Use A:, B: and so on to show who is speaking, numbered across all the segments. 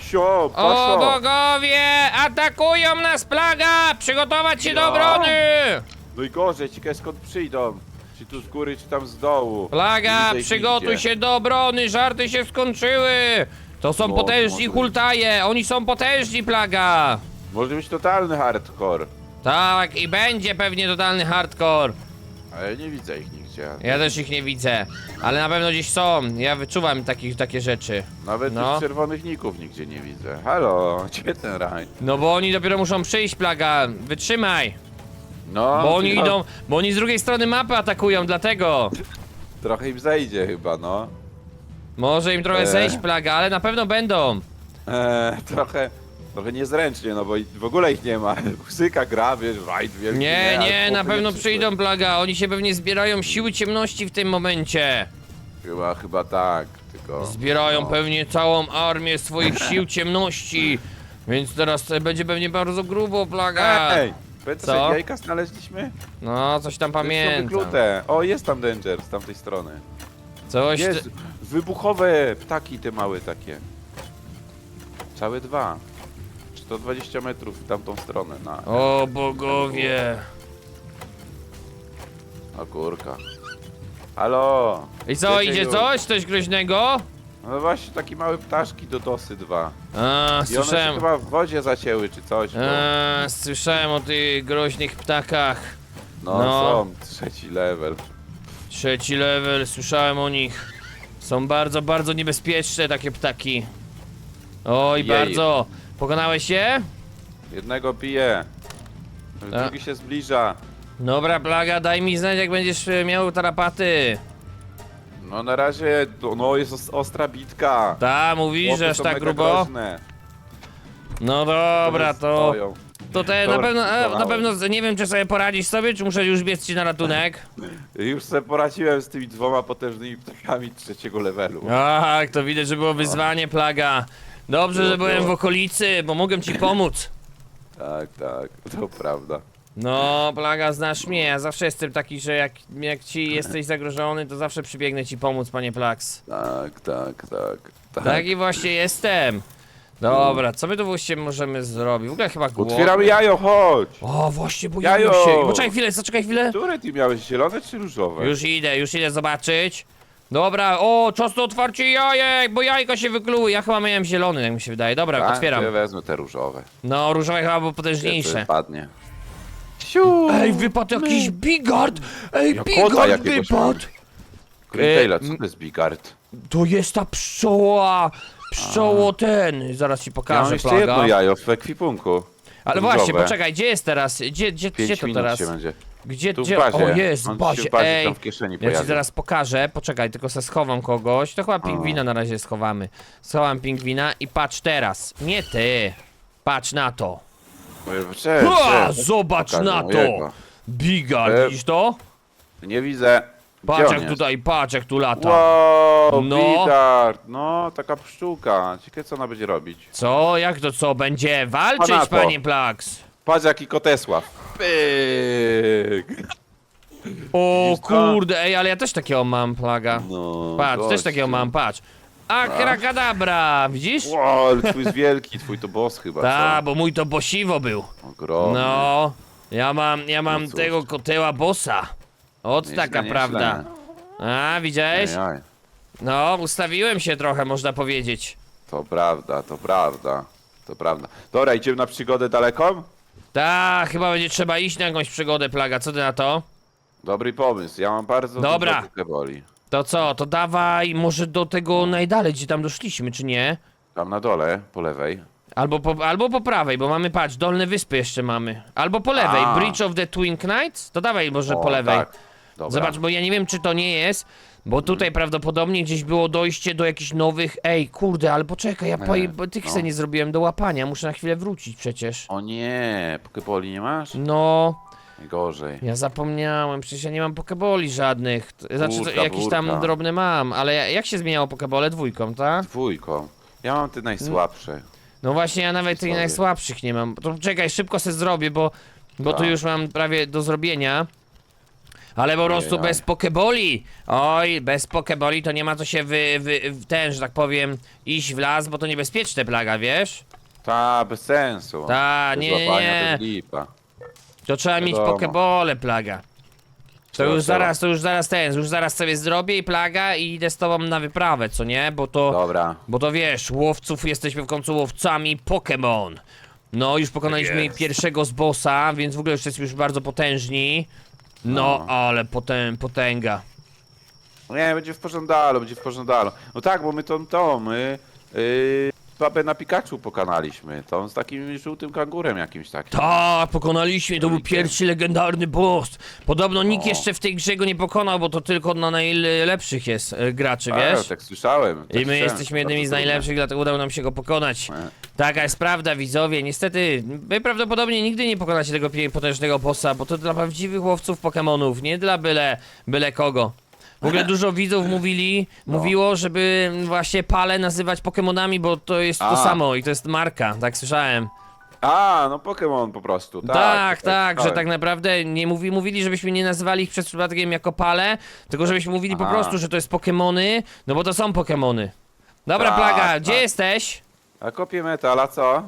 A: Sio,
B: O bogowie! Atakują nas plaga! Przygotować się do
A: Ja.
B: obrony!
A: No i gorzej, ciekawe skąd przyjdą. Czy tu z góry, czy tam z dołu.
B: Plaga,
A: widzę ich
B: przygotuj
A: nigdzie.
B: się do obrony, żarty się skończyły! To są
A: No,
B: potężni
A: może-
B: hultaje, oni są potężni, plaga!
A: Może być totalny hardcore.
B: Tak, i będzie pewnie totalny hardcore.
A: Ale nie widzę ich nigdzie.
B: Ja też ich nie widzę, ale na pewno gdzieś są. Ja wyczuwam takich, takie rzeczy.
A: Nawet
B: No.
A: tych czerwonych ników nigdzie nie widzę. Halo, gdzie ten raj?
B: No bo oni dopiero muszą przyjść, plaga. Wytrzymaj!
A: No,
B: Bo oni
A: no,
B: idą, bo oni z drugiej strony mapy atakują, dlatego.
A: Trochę im zejdzie chyba, no.
B: Może im trochę
A: Eee.
B: zejść plaga, ale na pewno będą.
A: Eee, trochę, trochę niezręcznie, no bo i- w ogóle ich nie ma. Muzyka gra, wiesz, rajd wielki.
B: Nie, nie, na pewno przyjdą plaga. Oni się pewnie zbierają siły ciemności w tym momencie.
A: Chyba, chyba tak, tylko...
B: Zbierają
A: no.
B: pewnie całą armię swoich sił ciemności. Więc teraz to będzie pewnie bardzo grubo plaga.
A: Ej, pamiętasz
B: Co?
A: jak jajka znaleźliśmy?
B: No, coś tam
A: Są
B: pamiętam.
A: wyklute. O, jest tam danger z tamtej strony.
B: Coś
A: Jest,
B: ty...
A: wybuchowe ptaki te małe takie. Całe dwa. To 20 metrów w tamtą stronę, na...
B: O bogowie.
A: O kurka. Halo!
B: I co,
A: Wiecie
B: idzie
A: już.
B: coś? Coś groźnego?
A: No właśnie, takie małe ptaszki do dosy dwa.
B: A,
A: I one się
B: słyszałem.
A: chyba w wodzie zacięły, czy coś. Bo...
B: A, słyszałem o tych groźnych ptakach.
A: No,
B: no.
A: są, trzeci level.
B: Trzeci level, słyszałem o nich. Są bardzo, bardzo niebezpieczne takie ptaki. Oj,
A: Jej.
B: bardzo. Pokonałeś się?
A: Jednego bije.
B: A.
A: Drugi się zbliża.
B: Dobra, plaga, daj mi znać, jak będziesz e, miał tarapaty.
A: No na razie, to- no jest os- ostra bitka.
B: Ta, mówisz,
A: Chłopy
B: że aż
A: są
B: tak
A: mega
B: grubo?
A: groźne.
B: No dobra, to...
A: Stoją.
B: To te na
A: Dobra,
B: pewno, na pewno, nie wiem, czy sobie poradzisz sobie, czy muszę już biec ci na ratunek.
A: Już sobie poradziłem z tymi dwoma potężnymi ptakami trzeciego levelu.
B: Ach, to widać, że było wyzwanie, plaga. Dobrze, że byłem w okolicy, bo mogłem ci pomóc.
A: Tak, tak, to prawda.
B: No, plaga, znasz mnie, ja zawsze jestem taki, że jak, jak ci jesteś zagrożony, to zawsze przybiegnę ci pomóc, panie Plax.
A: Tak, tak, tak. tak.
B: Taki właśnie jestem. Dobra, co my tu właściwie możemy zrobić? W ogóle chyba głodny.
A: Otwieramy jajo, chodź!
B: O, właśnie, pojawił
A: Jajo!
B: się. Poczekaj chwilę, zaczekaj chwilę.
A: Które ty miałeś, zielone czy różowe?
B: Już idę, już idę zobaczyć. Dobra, o, czas na otwarcie jajek, bo jajko się wykluły. Ja chyba miałem zielony, jak mi się wydaje. Dobra,
A: Tak,
B: otwieram.
A: Ja wezmę te różowe.
B: No, różowe chyba było potężniejsze.
A: padnie. Siu!
B: Ej, wypadł jakiś bigard! Ej,
A: Ja kota
B: bigard
A: jakiegoś
B: wypadł! E,
A: co to jest Bigard?
B: To jest ta pszczoła! Pszczoło ten! Zaraz ci
A: Ja mam
B: pokażę,
A: jeszcze
B: plaga.
A: jedno jajo w ekwipunku.
B: Ale
A: różowe.
B: właśnie, poczekaj, gdzie jest teraz? Gdzie, gdzie, gdzie
A: Pięć
B: to
A: minut
B: teraz?
A: się będzie.
B: Gdzie,
A: Tu w
B: gdzie?
A: bazie.
B: O, jest, w
A: On się
B: bazie.
A: w bazie
B: Ej,
A: tam w kieszeni
B: ja ci
A: pojawi.
B: zaraz pokażę. Poczekaj, tylko se schowam kogoś. To chyba pingwina na razie schowamy. Schowam pingwina i patrz teraz. Nie ty. Patrz na to.
A: Cześć,
B: Ha,
A: cześć.
B: zobacz
A: Pokażę
B: na to!
A: mojego.
B: Bigard,
A: E,
B: widzisz to?
A: Nie widzę. Gdzie
B: Patrz
A: on
B: jak
A: jest?
B: tutaj, patrz jak tu lata.
A: Wow,
B: No.
A: Bigard. No, taka pszczółka. Ciekawe co ona będzie robić.
B: Co? Jak to co? Będzie walczyć,
A: Pana to.
B: panie Plax?
A: Patrz jaki kotesław. Pyk.
B: O
A: Widzisz to?
B: kurde, ej, ale ja też takiego mam, Plaga.
A: No,
B: Patrz, też
A: gościu.
B: takiego mam, patrz. Akrakadabra, widzisz?
A: Wow, ale twój jest wielki, twój to boss chyba,
B: Ta, bo mój to bosiwo był.
A: Ogromny.
B: No, ja mam, ja mam
A: No cóż.
B: tego koteła bossa. Ot
A: Nieźle,
B: taka
A: nieźle.
B: prawda. A, widziałeś?
A: Ej, ej.
B: No, ustawiłem się trochę, można powiedzieć.
A: To prawda, to prawda. To prawda. Dobra, idziemy na przygodę daleką?
B: Ta, chyba będzie trzeba iść na jakąś przygodę, Plaga, co ty na to?
A: Dobry pomysł, ja mam bardzo
B: Dobra.
A: dużo.
B: To co, to dawaj może do tego najdalej, gdzie tam doszliśmy, czy nie?
A: Tam na dole, po lewej.
B: Albo po, albo po prawej, bo mamy, patrz, dolne wyspy jeszcze mamy. Albo po lewej,
A: A.
B: Bridge of the Twin Knights? To dawaj może
A: O,
B: po lewej.
A: Tak. Dobra.
B: Zobacz, bo ja nie wiem, czy to nie jest, bo tutaj prawdopodobnie gdzieś było dojście do jakichś nowych... Ej, kurde, ale poczekaj, ja po, bo tych
A: no.
B: se nie zrobiłem do łapania, muszę na chwilę wrócić przecież.
A: O nie, pokeboli nie masz?
B: No,
A: Najgorzej.
B: ja zapomniałem, przecież ja nie mam pokeboli żadnych. Znaczy, to
A: Burka,
B: jakieś tam
A: burka.
B: drobne mam, ale jak się zmieniało pokebole? Dwójką, tak?
A: Dwójką. Ja mam te najsłabsze.
B: No właśnie, ja nawet tych najsłabszych nie mam. To czekaj, szybko se zrobię, bo, bo tu
A: Tak.
B: już mam prawie do zrobienia. Ale po prostu bez pokeboli. Oj, bez pokeboli to nie ma co się wy, wy, w ten, że tak powiem, iść w las, bo to niebezpieczne plaga, wiesz?
A: Ta, bez sensu.
B: Ta, nie, nie, nie.
A: to jest lipa.
B: To trzeba mieć
A: Wiadomo.
B: pokebole, plaga. To
A: Trzeba,
B: już
A: trzeba.
B: zaraz, to już zaraz ten, już zaraz sobie zrobię i plaga i idę z tobą na wyprawę, co nie? Bo to,
A: Dobra.
B: bo to wiesz, łowców jesteśmy w końcu łowcami Pokémon. No, już pokonaliśmy
A: jest.
B: pierwszego z bossa, więc w ogóle już jesteśmy już bardzo potężni. No,
A: No.
B: ale potę, potęga.
A: Nie, będzie w pożądalu, będzie w pożądalu. No tak, bo my tą, tą, my... Yy, babę na Pikachu pokonaliśmy. Tą z takim żółtym kangurem jakimś takim.
B: Tak, pokonaliśmy, to był pierwszy legendarny boss. Podobno nikt
A: O.
B: jeszcze w tej grze go nie pokonał, bo to tylko na najlepszych jest e, graczy,
A: A,
B: wiesz?
A: tak słyszałem. Tak
B: I my
A: słyszałem,
B: jesteśmy jednymi z
A: trudne.
B: najlepszych, dlatego udało nam się go pokonać.
A: E.
B: Taka jest prawda, widzowie. Niestety, wy prawdopodobnie nigdy nie pokonacie tego pie- potężnego bossa, bo to dla prawdziwych łowców Pokemonów, nie dla byle, byle kogo. W ogóle dużo widzów mówili,
A: No.
B: mówiło, żeby właśnie pale nazywać Pokemonami, bo to jest to
A: A.
B: samo i to jest marka, tak słyszałem.
A: A, no Pokémon po prostu. Tak,
B: Tak, tak, że
A: słyszałem.
B: tak naprawdę nie mówi, mówili, żebyśmy nie nazywali ich przez przypadkiem jako pale, tylko żebyśmy mówili po prostu, że to jest Pokemony, no bo to są Pokemony. Dobra,
A: Tak,
B: Plaga, gdzie
A: tak.
B: jesteś?
A: A kopię metal, a co?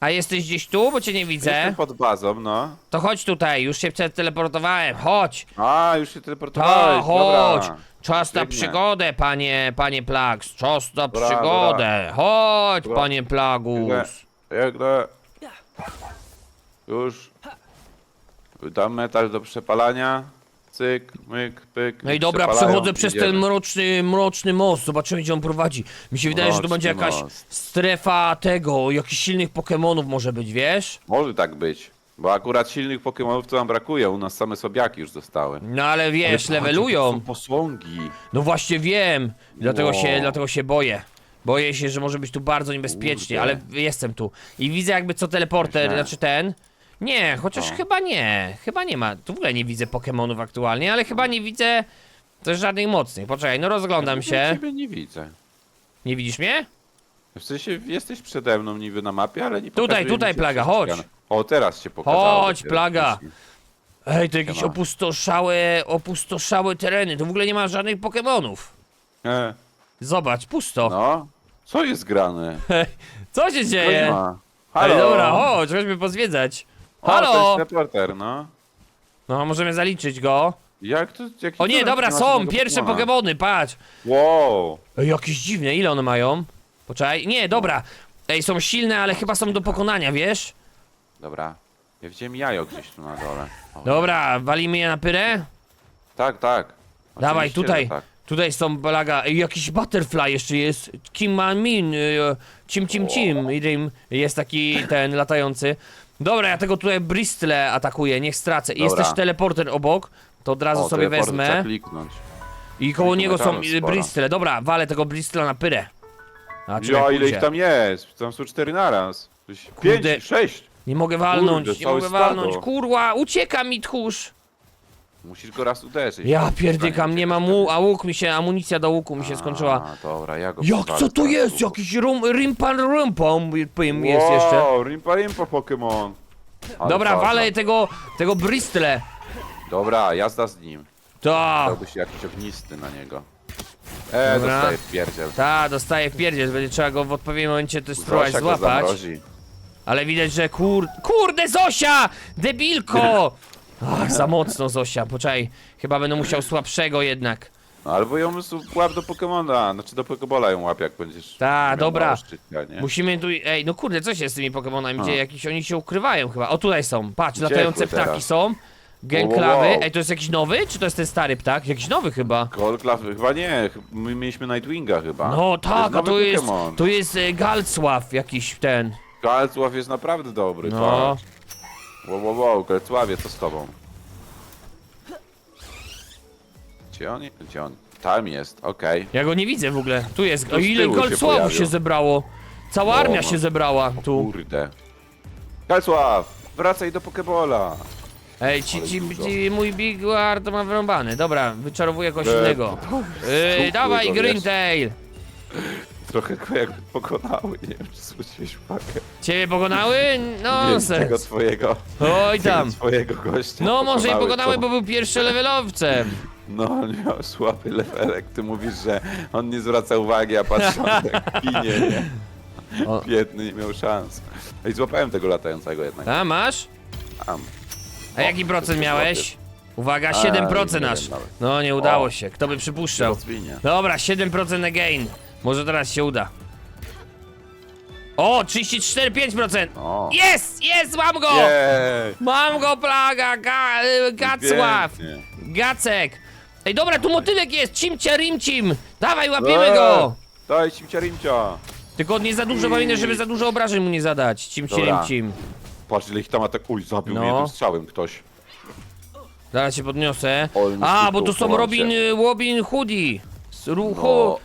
B: A jesteś gdzieś tu, bo cię nie widzę?
A: Jestem pod bazą, no.
B: To chodź tutaj, już się teleportowałem, chodź!
A: A, już się
B: To,
A: teleportowałeś,
B: chodź!
A: dobra.
B: Czas na
A: Biegnę.
B: przygodę, panie, panie Plags, czas na
A: Dobra,
B: przygodę! Chodź,
A: Dobra.
B: panie Plagus!
A: Biegnę. Już. Dam metal do przepalania. Cyk, myk, pyk.
B: No i dobra,
A: przepalają,
B: przechodzę przez ten
A: idziemy.
B: mroczny, mroczny most, zobaczymy gdzie on prowadzi. Mi się wydaje, że to
A: Mroczny
B: będzie jakaś
A: most.
B: strefa tego, jakichś silnych Pokemonów może być, wiesz?
A: Może tak być. Bo akurat silnych Pokémonów to nam brakuje, u nas same sobiaki już zostały.
B: No ale wiesz,
A: Ale patrz, jakie
B: levelują.
A: Są posłongi.
B: No właśnie wiem, dlatego
A: Wow.
B: się, dlatego się boję. Boję się, że może być tu bardzo niebezpiecznie,
A: Kurde.
B: ale jestem tu. I widzę jakby co teleporter, znaczy ten. Nie, chociaż
A: O.
B: chyba nie. Chyba nie ma. Tu w ogóle nie widzę Pokemonów aktualnie, ale chyba nie widzę też żadnych mocnych. Poczekaj, no rozglądam
A: Ja
B: się.
A: ciebie nie widzę.
B: Nie widzisz mnie?
A: W sensie jesteś przede mną niby na mapie, ale nie
B: Tutaj,
A: pokazuje mi
B: tutaj,
A: się
B: plaga,
A: wszystko.
B: chodź.
A: O, teraz się pokazało.
B: Chodź,
A: dopiero
B: plaga. Ej, to jakieś
A: Siema.
B: opustoszałe, opustoszałe tereny. Tu w ogóle nie ma żadnych Pokemonów.
A: E,
B: Zobacz, pusto.
A: no, co jest grane?
B: Co się dzieje?
A: Ma.
B: Ej,
A: Halo.
B: dobra, chodź, chodźmy pozwiedzać.
A: O, to
B: Halo!
A: jest reporter, no.
B: No, możemy zaliczyć go.
A: Jak to, jaki
B: O nie, dobra,
A: ma
B: są,
A: żadnego
B: pierwsze
A: Pokemona?
B: Pokemony, patrz.
A: Wow.
B: Ej, jakieś dziwne, ile one mają? Poczekaj, nie, dobra. Ej, są silne, ale chyba są do pokonania, wiesz?
A: Dobra. Ja widziałem jajo gdzieś tu na dole. O,
B: Dobra, walimy je na pyrę?
A: Tak, tak.
B: Dawaj,
A: Oczywiście,
B: tutaj.
A: że Tak.
B: Tutaj są balaga. Ej, jakiś butterfly jeszcze jest. Kim Man Min. y, Cim, cim, cim. I tym jest taki ten latający. Dobra, ja tego tutaj Bristle atakuję, niech stracę. Jest
A: Dobra.
B: też teleporter obok. To od razu
A: O,
B: sobie
A: trzeba
B: wezmę.
A: kliknąć.
B: I koło
A: tu
B: niego są
A: metalu sporo.
B: Bristle. Dobra, walę tego Bristla na pyrę. A, czy
A: Ja,
B: jak
A: ile
B: pójdzie?
A: ich tam jest? Tam są cztery naraz.
B: Kurde.
A: Pięć, sześć.
B: Nie mogę walnąć, nie
A: całe
B: mogę
A: stado.
B: walnąć. Kurwa, ucieka mi tchórz.
A: Musisz go raz uderzyć.
B: Ja pierdykam, nie
A: cię
B: ma mu, a łuk mi się, amunicja do łuku mi się skończyła.
A: A, dobra, ja go
B: Jak, co to
A: zaraz
B: jest?
A: tu.
B: Jakiś rum, rimpan rumpom jest
A: wow,
B: jeszcze.
A: Rimpa Rimpa Pokémon. Ale
B: Dobra,
A: faza.
B: walę tego, tego Bristle.
A: Dobra, jazda z nim.
B: Ta,
A: Dałby się jakiś ognisty na niego. E,
B: Dobra.
A: dostaje pierdziel.
B: ta, dostaje w pierdziel, będzie trzeba go w odpowiednim momencie też spróbować
A: Zosia go
B: złapać.
A: zamrozi.
B: Ale widać, że kur... Kurde, Zosia! Debilko! Ach, za mocno Zosia, poczekaj. Chyba będę musiał słabszego jednak.
A: No, albo ją łap do Pokemona, znaczy do Pokebola ją łap jak będziesz
B: Ta,
A: miał
B: dobra.
A: mało nie?
B: Musimy tu... Ej, no kurde, co się z tymi Pokemonami dzieje? Jakieś oni się ukrywają chyba. O, tutaj są. Patrz,
A: Uciekły
B: latające ptaki
A: teraz.
B: są. Genklawy.
A: Wow, wow, wow.
B: Ej, to jest jakiś nowy? Czy to jest ten stary ptak? Jakiś nowy chyba.
A: Golklaf, chyba nie, ch- my mieliśmy Nightwinga chyba.
B: No tak, a
A: nowy
B: to jest,
A: Pokemon.
B: to jest e, Galsław jakiś ten.
A: Galcław jest naprawdę dobry,
B: No.
A: tak. Wow, wow, wow, Galcławie, co z tobą? Gdzie on, gdzie on? Tam jest, okej.
B: Ja go nie widzę w ogóle. Tu jest. O
A: z
B: ile
A: tyłu się
B: się,
A: pojawił.
B: zebrało. Cała
A: O,
B: armia
A: no.
B: się zebrała tu.
A: Kurde. Galcław, wracaj do Pokebola.
B: Ej, ci,
A: Ale
B: ci,
A: dużo.
B: ci mój Big War to ma wyrąbany. Dobra, wyczarowuję kogoś innego.
A: Stukły
B: dawaj
A: go, wiesz.
B: Green Tail.
A: Trochę go jakby pokonały, nie wiem czy zwróciłeś uwagę.
B: Ciebie pokonały? No,
A: tego twojego,
B: Oj
A: tego
B: tam.
A: twojego gościa
B: No, może i pokonały,
A: to-
B: bo był pierwszy levelowcem.
A: No, on miał słaby levelek, ty mówisz, że on nie zwraca uwagi, a patrzy, on tak ginie, nie?
B: O.
A: Biedny, nie miał szans. Ej, złapałem tego latającego jednak.
B: A, masz?
A: Tam.
B: A jaki
A: O,
B: procent
A: to
B: miałeś? Uwaga,
A: A,
B: 7%
A: nie
B: nasz.
A: wiem nawet.
B: No, nie udało
A: O.
B: się. Kto by przypuszczał?
A: rozwinie.
B: Dobra, 7% again. Może teraz się uda. O, 34, 5%.
A: O.
B: Jest, jest, mam go!
A: Jej!
B: Mam go, plaga, ga, y, Gacław.
A: Pięknie.
B: Gacek. Ej, dobra, tu motylek jest, cimcia rimcim. Dawaj, łapiemy go.
A: Daj cimcia rimcia!
B: Tylko nie za dużo, pamiętaj, żeby za dużo obrażeń mu nie zadać. Cimcie
A: Dobra.
B: rimcim.
A: Patrz ile ich tam atak... Uj, zabił
B: No.
A: mnie jednym strzałem ktoś.
B: Zaraz się podniosę.
A: Oj,
B: A, bo to są Robin, Robin Hoodie. Z ruchu.
A: No.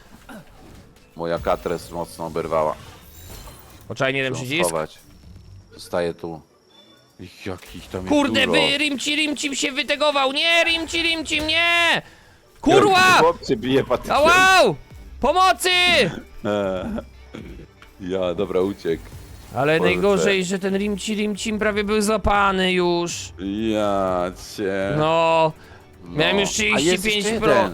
A: Moja katres mocno oberwała.
B: Poczekaj, jeden
A: Muszę ją
B: przycisk.
A: schować. Zostaje tu. Ich, jakich tam
B: Kurde,
A: jest dużo.
B: wy, Rimci, Rimcim się wytegował. Nie, Rimci, Rimcim, nie! Kurwa!
A: Chłopcie bije patykiem.
B: Pomocy!
A: Ja, dobra, uciekł.
B: Ale
A: Kurczę.
B: najgorzej, że ten Rimci, Rimcim prawie był złapany już.
A: Ja cię.
B: No.
A: No.
B: miałem już
A: A jest
B: 35
A: jeszcze
B: pro.
A: jeden.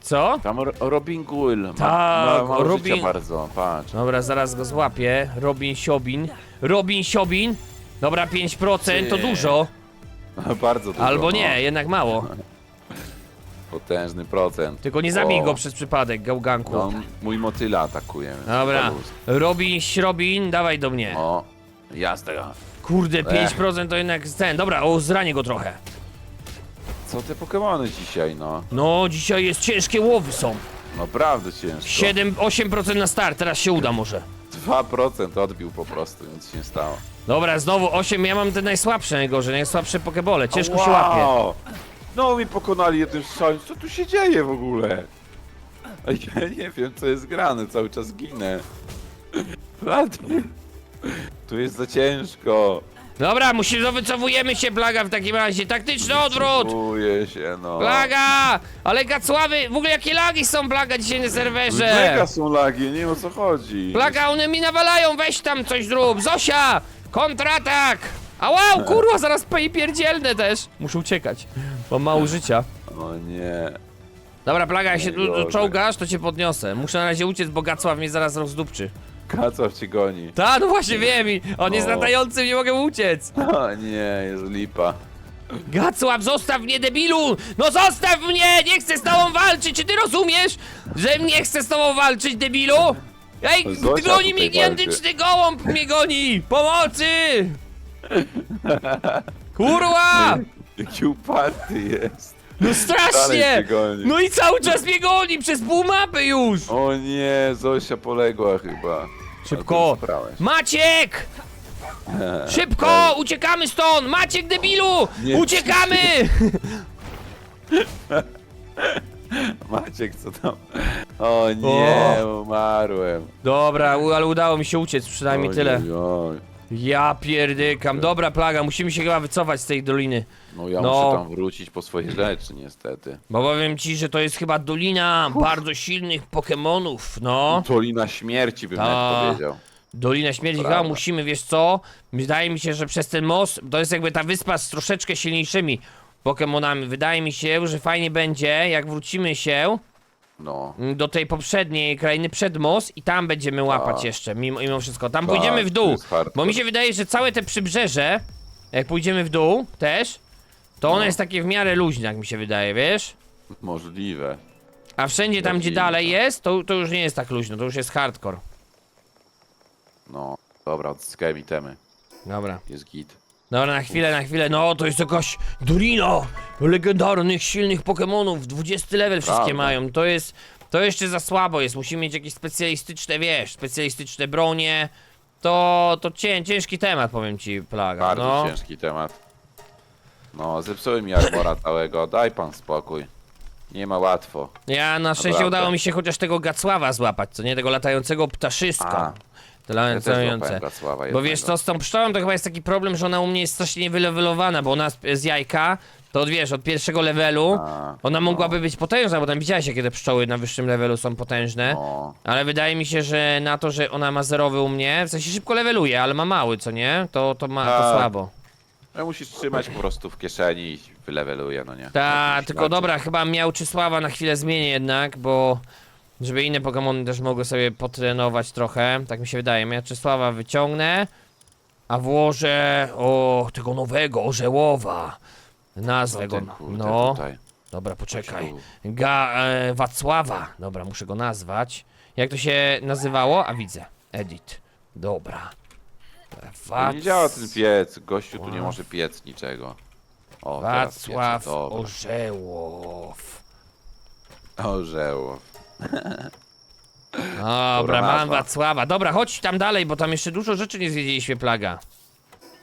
B: Co?
A: Tam Ro- Robin Gull. Ma,
B: Tak,
A: ma, Robin- bardzo, patrz.
B: Dobra, zaraz go złapię. Robin Siobin. Robin Siobin. Dobra, 5% to dużo.
A: bardzo dużo.
B: Albo
A: no.
B: nie, jednak mało.
A: Potężny procent.
B: Tylko nie zabij
A: O.
B: go przez przypadek, gałganku.
A: No, mój motyla atakuje. więc
B: Dobra.
A: luz.
B: Robin, Śrobin, dawaj do mnie.
A: O, jasne.
B: Kurde, 5% to jednak ten. Dobra, o, zranię go trochę.
A: Co te Pokemony dzisiaj, no?
B: No, dzisiaj jest ciężkie łowy są.
A: Naprawdę ciężko.
B: 7, 8% na start, teraz się uda może.
A: 2% odbił po prostu, nic się nie stało.
B: Dobra, znowu 8, ja mam te najsłabsze najgorzej, najsłabsze pokebole, ciężko się
A: Wow!
B: łapie.
A: No mi pokonali jednym strzałem, co tu się dzieje w ogóle? A ja nie wiem co jest grane, cały czas ginę. Wladimir, tu jest za ciężko.
B: Dobra, musimy, wycofujemy się, Plaga, w takim razie. Taktyczny odwrót!
A: Czuję się, no.
B: Plaga! Ale Gacławy, w ogóle jakie lagi są, Plaga, dzisiaj na serwerze?
A: Mega są lagi, nie wiem o co chodzi.
B: Plaga, one mi nawalają, weź tam coś zrób! Zosia! Kontratak! A wow, kurwa, zaraz pej pierdzielne też! Muszę uciekać, mam mało życia.
A: O nie.
B: Dobra, Plaga, jak się tu, tu
A: Najgorzej.
B: czołgasz, to cię podniosę. Muszę na razie uciec, bo Gacław mnie zaraz rozdupczy.
A: Kacław cię goni.
B: Ta, no właśnie wiem i on jest
A: O.
B: latający, nie mogę uciec.
A: O nie, jest lipa.
B: Gacław, zostaw mnie, debilu! No zostaw mnie! Nie chcę z tobą walczyć! Czy ty rozumiesz, że nie chcę z tobą walczyć, debilu? Ej,
A: Zosia
B: goni
A: tutaj
B: mnie gigantyczny gołąb, mnie goni! Pomocy! Kurwa!
A: Jaki uparty jest.
B: No
A: Dalej
B: strasznie!
A: cię goni.
B: No i cały czas mnie goni, przez pół mapy już!
A: O nie, Zosia poległa chyba.
B: Szybko! Maciek! Szybko! Uciekamy stąd! Maciek, debilu!
A: Nie,
B: Uciekamy!
A: Maciek, co tam? O nie, umarłem.
B: Dobra, u- ale udało mi się uciec, przynajmniej tyle.
A: oj, oj.
B: Ja pierdykam. Dobra, plaga, musimy się chyba wycofać z tej doliny.
A: No ja
B: No.
A: muszę tam wrócić po swoje rzeczy, niestety.
B: Bo powiem ci, że to jest chyba dolina bardzo silnych Pokemonów, no.
A: Dolina śmierci bym
B: Ta.
A: nawet powiedział.
B: Dolina Śmierci, chyba
A: Prawda.
B: musimy, wiesz co? Wydaje mi się, że przez ten most, to jest jakby ta wyspa z troszeczkę silniejszymi Pokemonami. Wydaje mi się, że fajnie będzie, jak wrócimy się
A: No.
B: do tej poprzedniej krainy przed most i tam będziemy łapać
A: Tak.
B: jeszcze, mimo, mimo wszystko. Tam
A: Tak,
B: pójdziemy w
A: to
B: dół,
A: jest hardcore.
B: bo mi się wydaje, że całe te przybrzeże, jak pójdziemy w dół też, to ono
A: No.
B: jest takie w miarę luźne, jak mi się wydaje, wiesz?
A: Możliwe.
B: A wszędzie tam, gdzie dalej jest, to, to już nie jest tak luźno, to już jest hardcore.
A: No. Dobra, odzyskałem itemy.
B: Dobra.
A: Jest git.
B: Dobra, na chwilę, na chwilę, no to jest jakaś Dolina legendarnych, silnych Pokemonów, 20 level wszystkie
A: Prawda.
B: mają, to jest, to jeszcze za słabo jest, musimy mieć jakieś specjalistyczne, wiesz, specjalistyczne bronie, to, to cię, ciężki temat, powiem ci, Plaga,
A: Bardzo
B: no.
A: ciężki temat. No, zepsuły mi armora całego. Daj pan spokój. Nie ma łatwo.
B: Ja na szczęście
A: Naprawdę.
B: udało mi się chociaż tego Gacława złapać, co nie, tego latającego ptaszyska.
A: A,
B: To
A: Ja też
B: latające.
A: złapałem Wrocława
B: Bo wiesz co, z tą pszczołą to chyba jest taki problem, że ona u mnie jest strasznie niewylewelowana, bo ona z, z jajka to wiesz, od pierwszego levelu
A: A,
B: ona
A: no.
B: mogłaby być potężna, bo tam widziałeś jakie te pszczoły na wyższym levelu są potężne.
A: No,
B: Ale wydaje mi się, że na to, że ona ma zerowy u mnie, w sensie szybko leveluje, ale ma mały, co nie? To, to ma, to
A: Tak.
B: słabo.
A: no musisz trzymać po prostu w kieszeni i wyleweluje, no nie?
B: Ta,
A: Jakoś
B: tylko dobra, chyba miał Czysława na chwilę zmienię jednak, bo żeby inne Pokemony też mogły sobie potrenować trochę, tak mi się wydaje. Ja Czysława wyciągnę, a włożę o tego nowego, Orzełowa. Nazwę go. No,
A: tutaj?
B: dobra, poczekaj. Ga, e, Wacława. Dobra, muszę go nazwać. Jak to się nazywało? A widzę. Edit. Dobra.
A: No Nie działa ten
B: Wac...
A: piec, gościu tu nie może piec niczego. O,
B: Wacław
A: dobra.
B: Orzełow. Dobra, mam
A: nazwa.
B: Wacława. Dobra, chodź tam dalej, bo tam jeszcze dużo rzeczy nie zwiedziliśmy, plaga.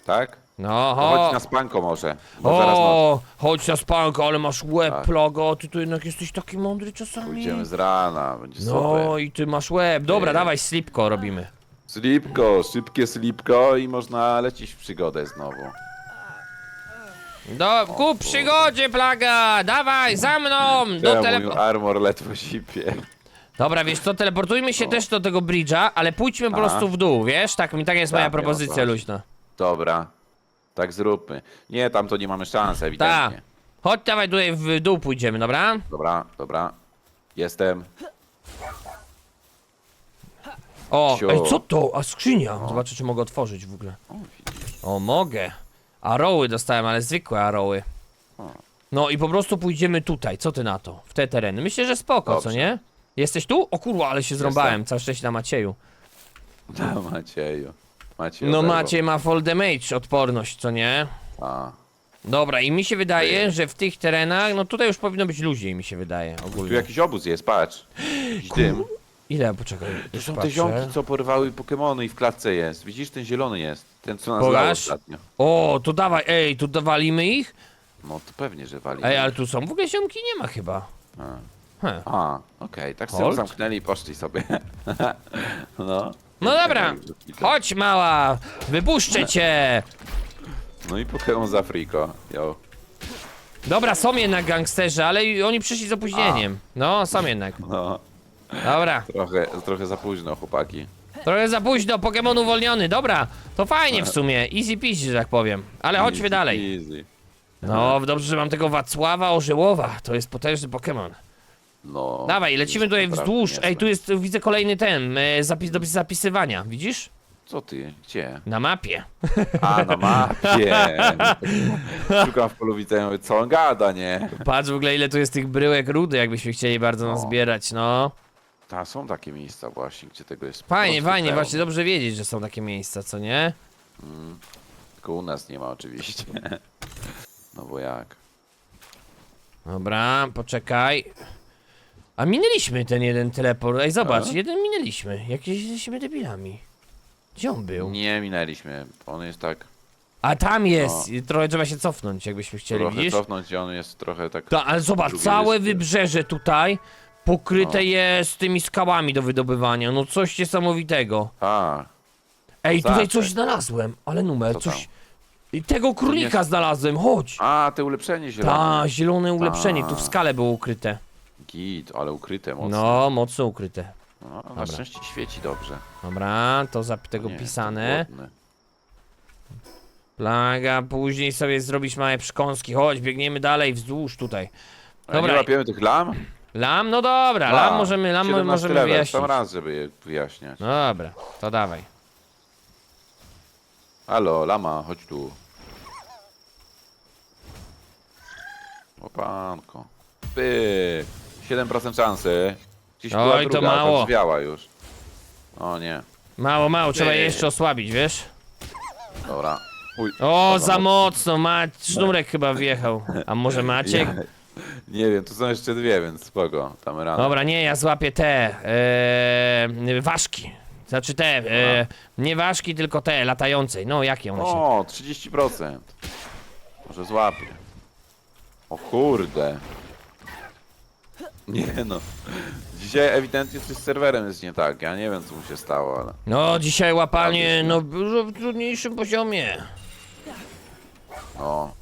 A: Tak?
B: No,
A: chodź na spanko może. Bo zaraz no,
B: O, chodź na spanko, ale masz łeb,
A: Tak.
B: plaga. Ty tu jednak jesteś taki mądry czasami.
A: pójdziemy z rana, będzie
B: No
A: super.
B: i ty masz łeb. Dobra,
A: Ty.
B: dawaj, slipko robimy.
A: Slipko, szybkie slipko i można lecieć w przygodę znowu.
B: Do, ku przygodzie, plaga! Dawaj, za mną! Do tele...
A: mój armor ledwo sipie?
B: Dobra, wiesz co, teleportujmy się też do tego bridge'a, ale pójdźmy po
A: Aha.
B: prostu w dół, wiesz? Tak, mi tak jest
A: Tak,
B: moja
A: nie ma co
B: propozycja
A: chodzi.
B: luźna.
A: Dobra, tak zróbmy. Nie, tam to nie mamy szans,
B: Tak.
A: ewidentnie.
B: Chodź, dawaj tutaj w dół pójdziemy, dobra?
A: Dobra, dobra. Jestem.
B: O, ej, co to? A skrzynia. Zobaczę, czy mogę otworzyć w ogóle.
A: O, widzisz.
B: O, mogę. Arrowy dostałem, ale zwykłe arrowy. No i po prostu pójdziemy tutaj, co ty na to? W te tereny. Myślę, że spoko, co
A: Dobrze.
B: nie? Jesteś tu? O kurwa, ale się zrąbałem. Całe szczęście na Macieju.
A: Da, Macieju. Maciej
B: No
A: oberwał.
B: Maciej ma fall damage, odporność, co nie?
A: A.
B: Dobra, i mi się wydaje, że w tych terenach, no tutaj już powinno być luźniej, mi się wydaje,
A: Tu
B: ogólnie.
A: jakiś obóz jest, patrz. Jakiś dym.
B: Ile, poczekaj,
A: To
B: już
A: są te
B: patrzę.
A: ziomki, co porwały Pokemony i w klatce jest. Widzisz, ten zielony jest. Ten, co nas lał
B: Pokaż.
A: ostatnio.
B: O, to dawaj, ej, tu dawalimy ich?
A: No to pewnie, że wali.
B: Ej, ale tu są, w ogóle ziomki nie ma chyba.
A: A,
B: He.
A: A, okej, tak sobie
B: Hold?
A: zamknęli i poszli sobie. no.
B: No dobra, chodź mała, wypuszczę cię.
A: No i Pokémon z Afriko. Yo.
B: Dobra, są jednak gangsterzy, ale i oni przyszli z opóźnieniem. No, są jednak.
A: No,
B: Dobra,
A: trochę, trochę za późno, chłopaki.
B: trochę za późno, Pokémon uwolniony, dobra. To fajnie w sumie, easy peasy, że tak powiem. Ale chodźmy
A: Easy,
B: dalej.
A: Easy.
B: No, dobrze, że mam tego Wacława Orzełowa, to jest potężny Pokémon.
A: No.
B: Dawaj, lecimy
A: jest
B: tutaj
A: naprawdę
B: wzdłuż.
A: niezłe.
B: Ej, tu jest, widzę kolejny ten, e, zapis do zapisywania, widzisz?
A: Co ty? Gdzie?
B: Na mapie.
A: A, na mapie. Szukam w polu widzenia, co on gada, nie?
B: Patrz w ogóle ile tu jest tych bryłek rudy, jakbyśmy chcieli bardzo
A: No.
B: nazbierać, no.
A: Ta, są takie miejsca właśnie, gdzie tego jest
B: Fajnie,
A: po prostu
B: fajnie,
A: pełno.
B: właśnie dobrze wiedzieć, że są takie miejsca, co nie?
A: Tylko u nas nie ma oczywiście. No bo jak?
B: Dobra, poczekaj. A minęliśmy ten jeden teleport. Ej, zobacz,
A: A?
B: jeden minęliśmy. Jakieś jesteśmy debilami. Gdzie on był?
A: Nie minęliśmy. On jest tak
B: A tam jest! Trochę trzeba się cofnąć, jakbyśmy chcieli,
A: trochę
B: widzisz?
A: cofnąć i on jest trochę tak...
B: Ta, ale zobacz,
A: drugiej
B: całe wybrzeże tutaj pokryte
A: No.
B: jest tymi skałami do wydobywania. No coś niesamowitego.
A: A,
B: Ej, tutaj coś znalazłem, ale numer,
A: Co
B: coś... I Tego królika znalazłem, chodź!
A: a, te ulepszenie zielone.
B: Ta, zielone ulepszenie, tu w skale było ukryte.
A: Git, ale ukryte mocno.
B: No, mocno ukryte.
A: No, na
B: Dobra.
A: szczęście świeci dobrze.
B: Dobra, to za tego
A: Nie,
B: pisane.
A: głodny.
B: Plaga, później sobie zrobisz małe przekąski. Chodź, biegniemy dalej wzdłuż tutaj.
A: A
B: Dobra.
A: nie łapiemy tych lam?
B: Lam, no dobra, lam możemy, lam
A: 17
B: możemy
A: level,
B: wyjaśnić.
A: Sam raz, żeby je wyjaśniać.
B: No dobra, to dawaj.
A: Halo, lama, chodź tu. O panko. Pyk. 7% szansy. Gdzieś
B: Oj, to
A: druga,
B: mało.
A: ta już. O nie,
B: Mało, mało, trzeba je jeszcze osłabić, wiesz?
A: dobra. Uj.
B: O, za mocno, ma... sznurek chyba wjechał. A może Maciek?
A: Nie wiem, tu są jeszcze dwie, więc spoko. Tam rano.
B: Dobra, nie, ja złapię te, e, ważki. Znaczy te, e, nie ważki, tylko te, latające. No, jakie one się...
A: O, 30%. Może złapię. O kurde. Nie no. Dzisiaj ewidentnie coś z serwerem jest nie tak. Ja nie wiem co mu się stało, ale.
B: No, dzisiaj łapanie, no, dużo w trudniejszym poziomie.
A: No.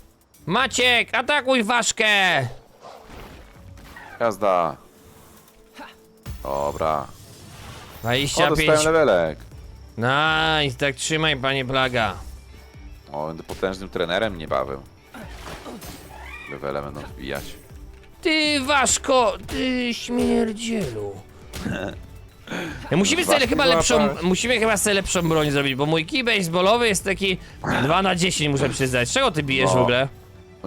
B: Maciek, atakuj ważkę!
A: Jazda. Dobra. O,
B: 25.
A: dostałem levelek.
B: Nice, tak trzymaj, panie Plaga.
A: O, będę potężnym trenerem niebawem. Levele będą wbijać.
B: Ty ważko, ty śmierdzielu. Ja musimy sobie
A: Ważki
B: chyba lepszą,
A: złapałeś.
B: musimy chyba sobie lepszą broń zrobić, bo mój kij baseballowy jest taki 2 na 10 muszę przyznać. Czego ty bijesz w
A: No.
B: ogóle?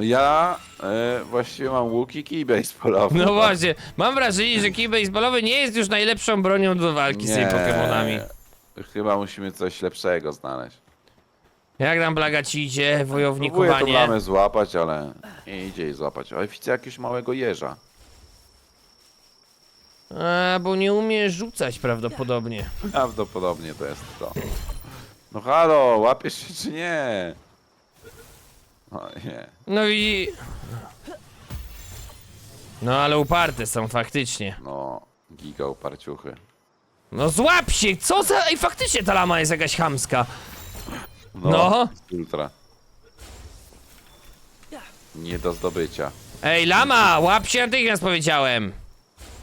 A: Ja e, właściwie mam łuki i baseballowy.
B: No właśnie, mam wrażenie, że kij baseballowy nie jest już najlepszą bronią do walki z tymi
A: Nie.
B: Pokemonami.
A: Chyba musimy coś lepszego znaleźć.
B: Jak tam Plaga ci idzie, wojowniku
A: Próbuję tą
B: panie?
A: lamę złapać, ale nie idzie jej złapać. Ale widzę jakiegoś małego jeża.
B: A, bo nie umiesz rzucać prawdopodobnie.
A: Prawdopodobnie to jest to. No halo, łapiesz się czy nie? O nie.
B: No i... No ale uparte są faktycznie.
A: No, giga uparciuchy.
B: No złap się, co za... Ej, faktycznie ta lama jest jakaś chamska. No.
A: Ultra. Nie do zdobycia.
B: Ej, lama, łap się natychmiast powiedziałem.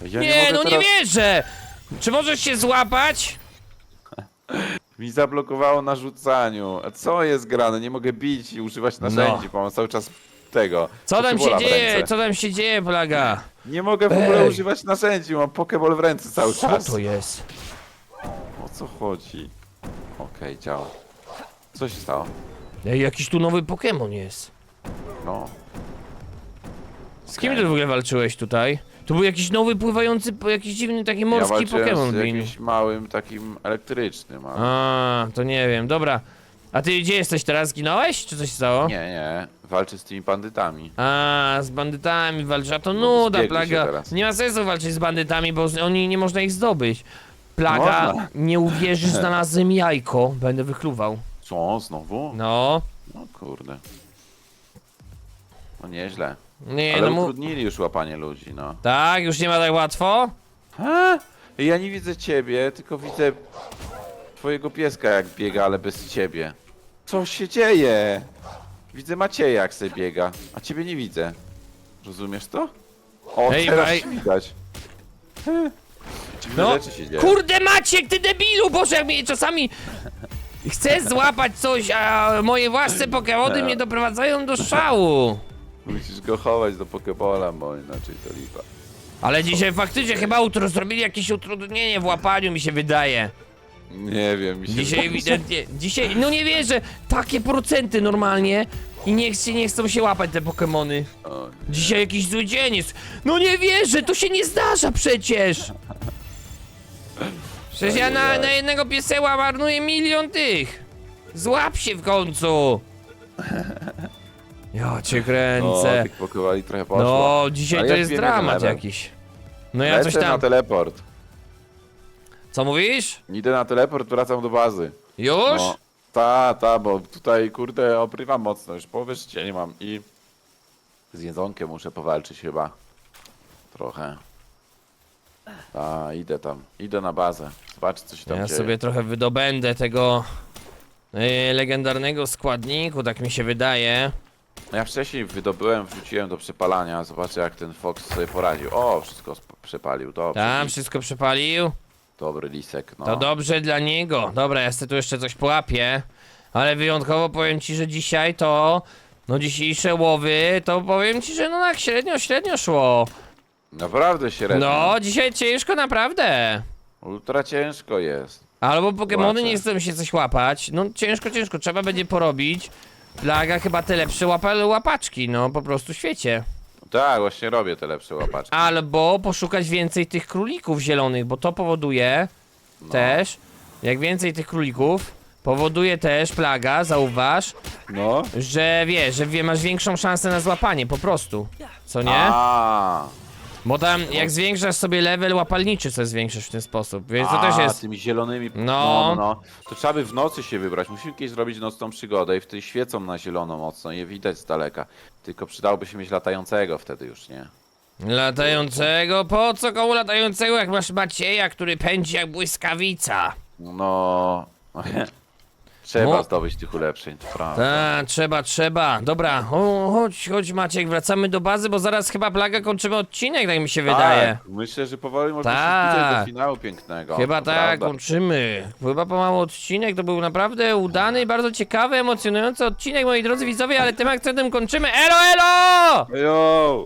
A: Ja
B: nie,
A: mogę
B: no
A: teraz...
B: nie wierzę. Czy możesz się złapać?
A: Mi zablokowało na rzucaniu. A co jest grane? Nie mogę bić i używać
B: No.
A: narzędzi, bo mam cały czas tego.
B: Co tam się
A: Pokebola w
B: dzieje?
A: ręce.
B: Co tam się dzieje, Plaga?
A: Nie mogę w ogóle
B: Ej.
A: używać narzędzi, mam pokeball w ręce cały
B: Co
A: czas.
B: to jest?
A: O co chodzi? Okej, działa. Co się stało?
B: Ej, jakiś tu nowy Pokémon jest.
A: No.
B: Z kim ty w ogóle walczyłeś tutaj? Tu był jakiś nowy pływający, po- jakiś dziwny taki
A: ja
B: morski
A: walczyłem
B: Pokémon.
A: z
B: Blin.
A: jakimś małym takim elektrycznym, ale...
B: A, to nie wiem, dobra. A ty gdzie jesteś teraz? Zginąłeś? Czy coś się stało?
A: Nie, nie. Walczy z tymi bandytami.
B: A, z bandytami walczysz, a to
A: No,
B: nuda,
A: zbiegli się
B: plaga.
A: teraz.
B: Nie ma sensu walczyć z bandytami, bo z- oni nie można ich zdobyć. Plaga,
A: Można.
B: nie uwierzysz, znalazłem jajko, będę wychluwał.
A: Co, znowu?
B: No,
A: No kurde. No nieźle.
B: Nie,
A: Ale
B: no mu...
A: utrudnili już łapanie ludzi, no.
B: Tak, już nie ma tak łatwo?
A: Ha? Ja nie widzę ciebie, tylko widzę twojego pieska jak biega, ale bez ciebie. Co się dzieje? Widzę Macieja jak sobie biega, a ciebie nie widzę. Rozumiesz to? O,
B: Ej,
A: teraz widać. He. Dziwne
B: No,
A: rzeczy się dzieją.
B: kurde Maciek, ty debilu, boże, jak mnie czasami... Chcę złapać coś, a moje własne Pokemony mnie doprowadzają do szału.
A: Musisz go chować do Pokebola, bo inaczej to lipa.
B: Ale dzisiaj faktycznie chyba utro zrobili jakieś utrudnienie w łapaniu, mi się wydaje.
A: Nie wiem, mi się
B: Dzisiaj
A: wydaje,
B: ewidentnie, dzisiaj, no nie wierzę, takie procenty normalnie i nie, chcie, nie chcą się łapać te Pokemony.
A: O,
B: Dzisiaj jakiś zły dzień jest. No nie wierzę, to się nie zdarza przecież. Przecież ja na, na jednego pieseła marnuję milion tych. Złap się w końcu. Ja cię
A: o,
B: kręcę.
A: tych Pokebali trochę poszło.
B: No, dzisiaj to
A: ja
B: jest dramat
A: level.
B: jakiś. No ja coś
A: Lecę na
B: tam.
A: teleport.
B: Co mówisz?
A: Idę na teleport, wracam do bazy.
B: Już?
A: No, ta, ta, bo tutaj kurde obrywam mocno, już połowy życia nie mam i z jedzonkiem muszę powalczyć chyba. Trochę. A, idę tam, idę na bazę. Zobacz co się tam
B: Ja
A: dzieje.
B: sobie trochę wydobędę tego yy, legendarnego składniku, tak mi się wydaje.
A: No Ja wcześniej wydobyłem, wrzuciłem do przepalania, zobaczę jak ten Fox sobie poradził. O, wszystko sp- przepalił, dobrze.
B: Tam wszystko przepalił.
A: Dobry lisek, no.
B: To dobrze dla niego. Dobra, ja sobie tu jeszcze coś połapię. Ale wyjątkowo powiem ci, że dzisiaj to. No dzisiejsze łowy, to powiem ci, że no tak średnio, średnio szło.
A: Naprawdę średnio.
B: No, dzisiaj ciężko naprawdę.
A: Ultra ciężko jest.
B: Albo Pokemony nie chcą się coś łapać. No ciężko, ciężko, trzeba będzie porobić. Plaga chyba te lepsze łapa, łapaczki, no po prostu świecie.
A: Tak, właśnie robię te lepsze łapaczki.
B: Albo poszukać więcej tych królików zielonych, bo to powoduje
A: No.
B: też, jak więcej tych królików, powoduje też plaga, zauważ,
A: No.
B: że wiesz, że wie, masz większą szansę na złapanie, po prostu. Co nie?
A: A,
B: Bo tam jak zwiększasz sobie level łapalniczy, co zwiększasz w ten sposób, więc to
A: A,
B: też jest.
A: tymi zielonymi.
B: No.
A: No. no, no. To trzeba by w nocy się wybrać. Musimy kiedyś zrobić nocną przygodę i wtedy świecą na zielono mocno, je widać z daleka. Tylko przydałoby się mieć latającego wtedy już, nie?
B: Latającego? Po co komu latającego, jak masz Macieja, który pędzi jak błyskawica?
A: No. Trzeba
B: No.
A: zdobyć tych ulepszeń, to prawda.
B: Tak, trzeba, trzeba. Dobra, o, chodź, chodź Maciek, wracamy do bazy, bo zaraz chyba plaga kończymy odcinek, tak mi się wydaje.
A: Tak, myślę, że powoli można
B: Tak.
A: się zbliżać do finału pięknego.
B: Chyba
A: to
B: tak,
A: prawda.
B: kończymy. Chyba pomału odcinek, to był naprawdę udany, bardzo ciekawy, emocjonujący odcinek, moi drodzy widzowie, ale tym akcentem kończymy. Elo, elo!
A: Yo!